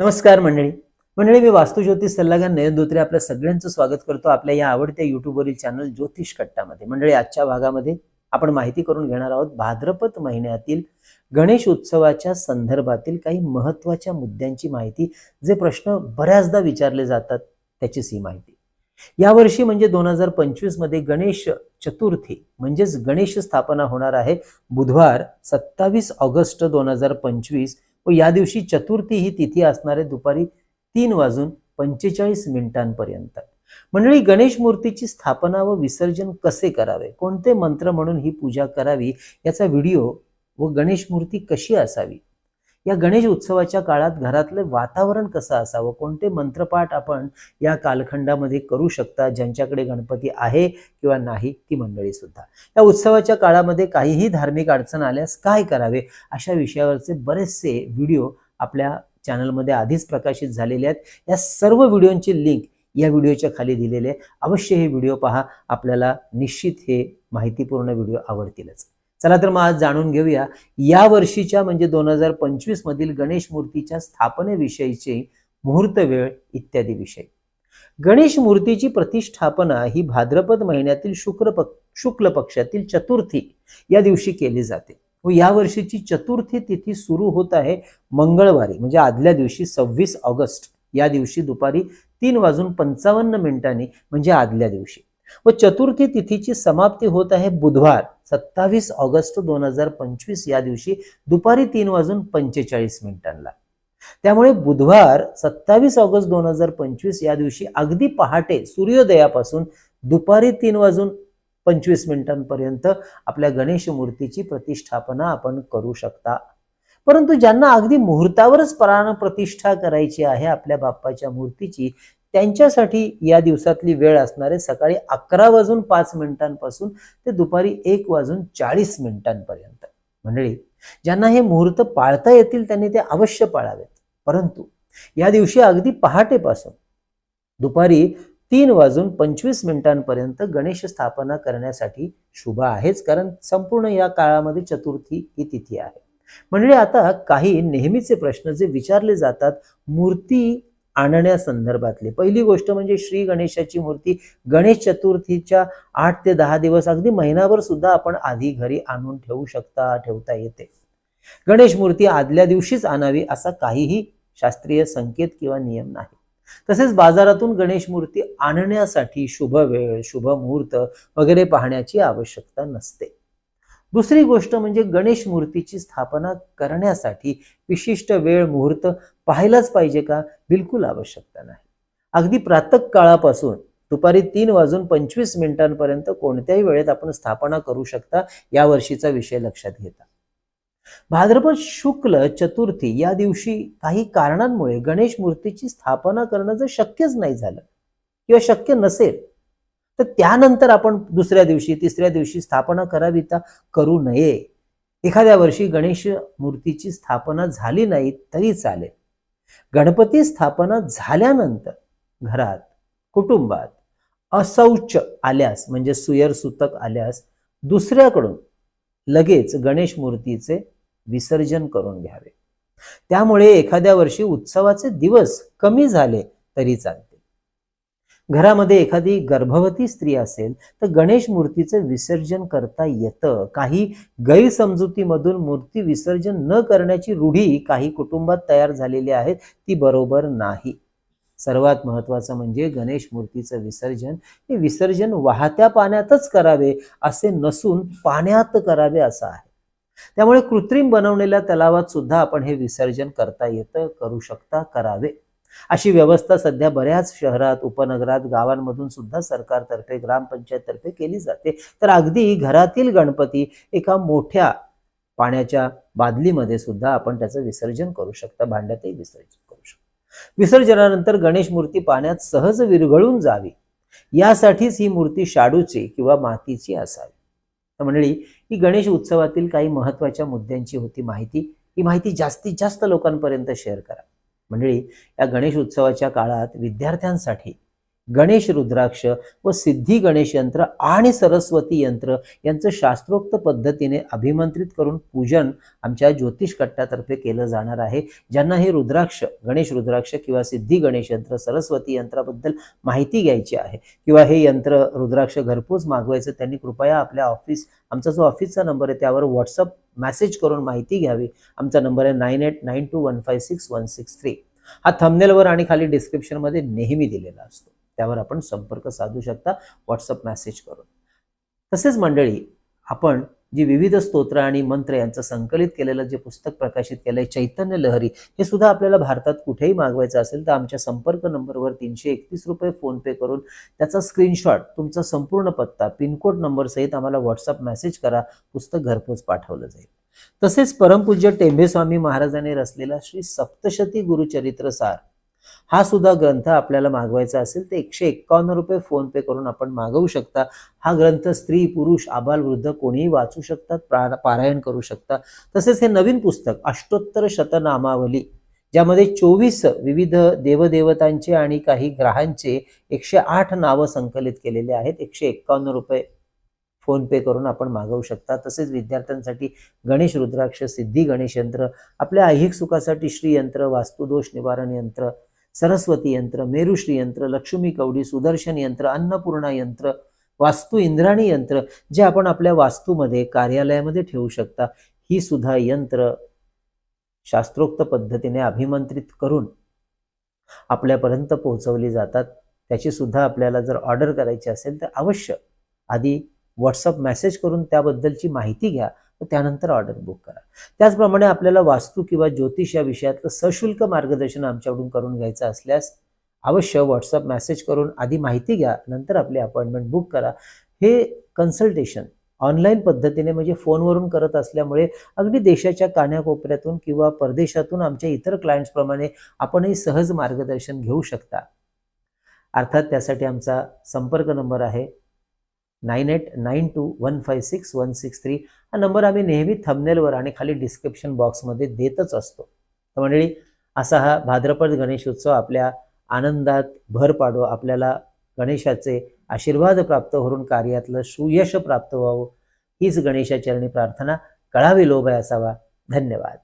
नमस्कार मंडळी. मंडळी मी वास्तुज्योतिष सल्लागार नयन धोत्रे आपल्या सगळ्यांचं स्वागत करतो आपल्या या आवडत्या युट्यूबवरील चॅनल ज्योतिष कट्टामध्ये. मंडळी आजच्या भागामध्ये आपण माहिती करून घेणार आहोत भाद्रपद महिन्यातील गणेश उत्सवाच्या संदर्भातील काही महत्त्वाच्या मुद्द्यांची माहिती जे प्रश्न बऱ्याचदा विचारले जातात त्याचीच ही माहिती. यावर्षी म्हणजे दोन हजार पंचवीसमध्ये गणेश चतुर्थी म्हणजेच गणेश स्थापना होणार आहे बुधवार सत्तावीस ऑगस्ट दोन हजार पंचवीस. व या दिवशी चतुर्थी ही तिथी असणारे दुपारी तीन वाजून पंचेचाळीस मिनिटांपर्यंत. मंडळी गणेश मूर्तीची स्थापना व विसर्जन कसे करावे? कोणते मंत्र म्हणून ही पूजा करावी? याचा व्हिडिओ व गणेश मूर्ती कशी असावी? या गणेश उत्सवाच्या काळात घरातलं वातावरण कसं असावं? कोणते मंत्रपाठ आपण या कालखंडामध्ये करू शकता ज्यांच्याकडे गणपती आहे किंवा नाही ती मंडळी सुद्धा? या उत्सवाच्या काळामध्ये काहीही धार्मिक अडचण आल्यास काय करावे? अशा विषयावरचे बरेचसे व्हिडिओ आपल्या चॅनलमध्ये आधीच प्रकाशित झालेले आहेत. या सर्व व्हिडिओंची लिंक या व्हिडिओच्या खाली दिलेले अवश्य हे व्हिडिओ पहा. आपल्याला निश्चित हे माहितीपूर्ण व्हिडिओ आवडतीलच. चला तर मग आज जाणून घेऊया. या वर्षीच्या म्हणजे दोन हजार पंचवीस मधील गणेश मूर्तीच्या स्थापनेविषयीचे मुहूर्त वेळ इत्यादी विषय. गणेश मूर्तीची प्रतिष्ठापना ही भाद्रपद महिन्यातील शुक्र पक शुक्ल पक्षातील चतुर्थी या दिवशी केली जाते. व या वर्षीची चतुर्थी तिथी सुरू होत आहे मंगळवारी म्हणजे आदल्या दिवशी सव्वीस ऑगस्ट. या दिवशी दुपारी तीन वाजून पंचावन्न मिनिटांनी म्हणजे आदल्या दिवशी. व चतुर्थी तिथीची समाप्ती होत आहे बुधवार. सत्तावीस ऑगस्ट दोन हजार पंचवीस या दिवशी दुपारी तीन वाजून पंचेचाळीस मिनिटांना त्यामुळे बुधवार सत्तावीस ऑगस्ट दोन हजार पंचवीस या दिवशी अगदी पहाटे सूर्योदयापासून दुपारी तीन वाजून पंचवीस मिनिटांपर्यंत आपल्या गणेश मूर्तीची प्रतिष्ठापना आपण करू शकता. परंतु ज्यांना अगदी मुहूर्तावरच प्राण प्रतिष्ठा करायची आहे आपल्या बाप्पाच्या मूर्तीची त्यांच्यासाठी या दिवसातली वेळ असणारे सकाळी अकरा वाजून पाच मिनिटांपासून ते दुपारी एक वाजून चाळीस मिनिटांपर्यंत. मंडळी ज्यांना हे मुहूर्त पाळता येतील त्यांनी ते अवश्य पाळावेत. परंतु या दिवशी अगदी पहाटेपासून दुपारी तीन वाजून पंचवीस मिनिटांपर्यंत गणेश स्थापना करण्यासाठी शुभ आहेच कारण संपूर्ण या काळामध्ये चतुर्थी ही तिथी आहे. म्हणजे आता काही नेहमीचे प्रश्न जे विचारले जातात मूर्ती आणण्यासंदर्भातले. पहिली गोष्ट म्हणजे श्री गणेशाची मूर्ती गणेश चतुर्थीच्या आठ ते दहा दिवस अगदी महिनाभर सुद्धा आपण आधी घरी आणून ठेवू शकता ठेवता येते. गणेश मूर्ती आदल्या दिवशीच आणावी असा काहीही शास्त्रीय संकेत किंवा नियम नाही. तसेच बाजारातून गणेश मूर्ती आणण्यासाठी शुभ वेळ शुभ मुहूर्त वगैरे पाहण्याची आवश्यकता नसते. दुसरी गोष्ट म्हणजे गणेश मूर्तीची स्थापना करण्यासाठी विशिष्ट वेळ मुहूर्त पाहायलाच पाहिजे का? बिलकुल आवश्यकता नाही. अगदी प्रातक काळापासून दुपारी तीन वाजून पंचवीस मिनिटांपर्यंत कोणत्याही वेळेत आपण स्थापना करू शकता या वर्षीचा विषय लक्षात घेता. भाद्रपद शुक्ल चतुर्थी या दिवशी काही कारणांमुळे गणेश मूर्तीची स्थापना करणं जर शक्यच नाही झालं किंवा शक्य नसेल तर त्यानंतर आपण दुसऱ्या दिवशी तिसऱ्या दिवशी स्थापना करावी तर करू नये. एखाद्या वर्षी गणेश मूर्तीची स्थापना झाली नाही तरी चालेल. गणपती स्थापना झाल्यानंतर घरात कुटुंबात असौच आल्यास म्हणजे सुयर सुतक आल्यास दुसऱ्याकडून लगेच गणेश मूर्तीचे विसर्जन करून घ्यावे. त्यामुळे एखाद्या वर्षी उत्सवाचे दिवस कमी झाले तरी चालते. घरामध्ये एखादी गर्भवती स्त्री असेल तर गणेश मूर्तीचं विसर्जन करता येतं. काही गैरसमजुतीमधून मूर्ती विसर्जन न करण्याची रूढी काही कुटुंबात तयार झालेली आहे ती बरोबर नाही. सर्वात महत्त्वाचं म्हणजे गणेश मूर्तीचं विसर्जन. हे विसर्जन वाहत्या पाण्यातच करावे असे नसून पाण्यात करावे असं आहे. त्यामुळे कृत्रिम बनवलेल्या तलावात सुद्धा आपण हे विसर्जन करता येतं करू शकता करावे. अशी व्यवस्था सध्या बऱ्याच शहरात उपनगरात गावांमधून सुद्धा सरकारतर्फे ग्रामपंचायततर्फे केली जाते. तर अगदी घरातील गणपती एका मोठ्या पाण्याच्या बादलीमध्ये सुद्धा आपण त्याचं विसर्जन करू शकता भांड्यातही विसर्जन करू शकता. विसर्जनानंतर गणेश मूर्ती पाण्यात सहज विरघळून जावी. यासाठीच ही मूर्ती शाडूची किंवा मातीची असावी. तर मंडळी ही गणेश उत्सवातील काही महत्त्वाच्या मुद्द्यांची होती माहिती. ही माहिती जास्तीत जास्त लोकांपर्यंत शेअर करा. मंडळी या गणेश उत्सवाच्या काळात विद्यार्थ्यांसाठी गणेश रुद्राक्ष व सिद्धी गणेश यंत्र आणि सरस्वती यंत्र यांचं शास्त्रोक्त पद्धतीने अभिमंत्रित करून पूजन आमच्या ज्योतिष कट्ट्यातर्फे केलं जाणार आहे. ज्यांना हे रुद्राक्ष गणेश रुद्राक्ष किंवा सिद्धी गणेश यंत्र सरस्वती यंत्राबद्दल माहिती घ्यायची आहे किंवा हे यंत्र रुद्राक्ष घरपोच मागवायचं त्यांनी कृपया आपल्या ऑफिस आमचा जो ऑफिसचा नंबर आहे त्यावर व्हॉट्सअप मेसेज करून माहिती घ्यावी. आमचा नंबर आहे nine eight nine two one five six one six three. हा थंबनेलवर आणि खाली डिस्क्रिप्शनमध्ये नेहमी दिलेला असतो. त्यावर आपण संपर्क साधू शकता. व्हॉट्सअप मेसेज करून. तसेच मंडळी आपण जी विविध स्तोत्र आणि मंत्र यांचं संकलित केलेलं जे पुस्तक प्रकाशित केलंय चैतन्य लहरी हे सुद्धा आपल्याला भारतात कुठेही मागवायचं असेल तर आमच्या संपर्क नंबरवर तीनशे एकतीस रुपये फोन पे करून त्याचा स्क्रीनशॉट तुमचा संपूर्ण पत्ता पिनकोड नंबर सहित आम्हाला व्हॉट्सअप मेसेज करा पुस्तक घरपोच पाठवलं जाईल. तसेच परमपूज्य टेंभेस्वामी महाराजांनी रचलेला श्री सप्तशती गुरुचरित्र सार हा सुद्धा ग्रंथ आपल्याला मागवायचा असेल तर एकशे एक्कावन्न रुपये फोन पे करून आपण मागवू शकता. हा ग्रंथ स्त्री पुरुष आबाल वृद्ध कोणीही वाचू शकतात प्रा- पारायण करू शकता. तसेच हे नवीन पुस्तक अष्टोत्तर शतनामावली ज्यामध्ये चोवीस विविध देवदेवतांचे आणि काही ग्रहांचे एकशे आठ नावं संकलित केलेले आहेत. एकशे एक्कावन्न रुपये फोनपे करून आपण मागवू शकता. तसेच विद्यार्थ्यांसाठी गणेश रुद्राक्ष सिद्धी गणेश यंत्र आपल्या ऐहिक सुखासाठी श्रीयंत्र वास्तुदोष निवारण यंत्र सरस्वती यंत्र मेरुश्री यंत्र लक्ष्मी कवडी सुदर्शन यंत्र अन्नपूर्णा यंत्र वास्तू इंद्राणी यंत्र जे आपण आपल्या वास्तूमध्ये कार्यालयामध्ये ठेवू शकता ही सुद्धा यंत्र शास्त्रोक्त पद्धतीने अभिमंत्रित करून आपल्यापर्यंत पोहोचवली जातात. त्याची सुद्धा आपल्याला जर ऑर्डर करायची असेल तर अवश्य आधी व्हॉट्सअप मेसेज करून त्याबद्दलची माहिती घ्या. त्यानंतर ऑर्डर बुक करा. त्याचप्रमाणे आपल्याला वास्तू किंवा ज्योतिष या विषयातलं सशुल्क मार्गदर्शन आमच्याकडून करून घ्यायचं असल्यास अवश्य व्हॉट्सअप मेसेज करून आधी माहिती घ्या नंतर आपली अपॉइंटमेंट बुक करा. हे कन्सल्टेशन ऑनलाईन पद्धतीने म्हणजे फोनवरून करत असल्यामुळे अगदी देशाच्या कान्याकोपऱ्यातून किंवा परदेशातून आमच्या इतर क्लायंट्सप्रमाणे आपणही सहज मार्गदर्शन घेऊ शकता. अर्थात त्यासाठी आमचा संपर्क नंबर आहे nine eight nine two one five six one six three हा नंबर आम्ही नेहमी थंबनेलवर आणि खाली डिस्क्रिप्शन बॉक्समध्ये देतच असतो. तर मंडळी असा हा भाद्रपद गणेश उत्सव आपल्या आनंदात भर पाडो आपल्याला गणेशाचे आशीर्वाद प्राप्त होऊन कार्यातलं सुयश प्राप्त व्हावं हीच गणेशाचरणी प्रार्थना कळावी लोभ असावा. धन्यवाद.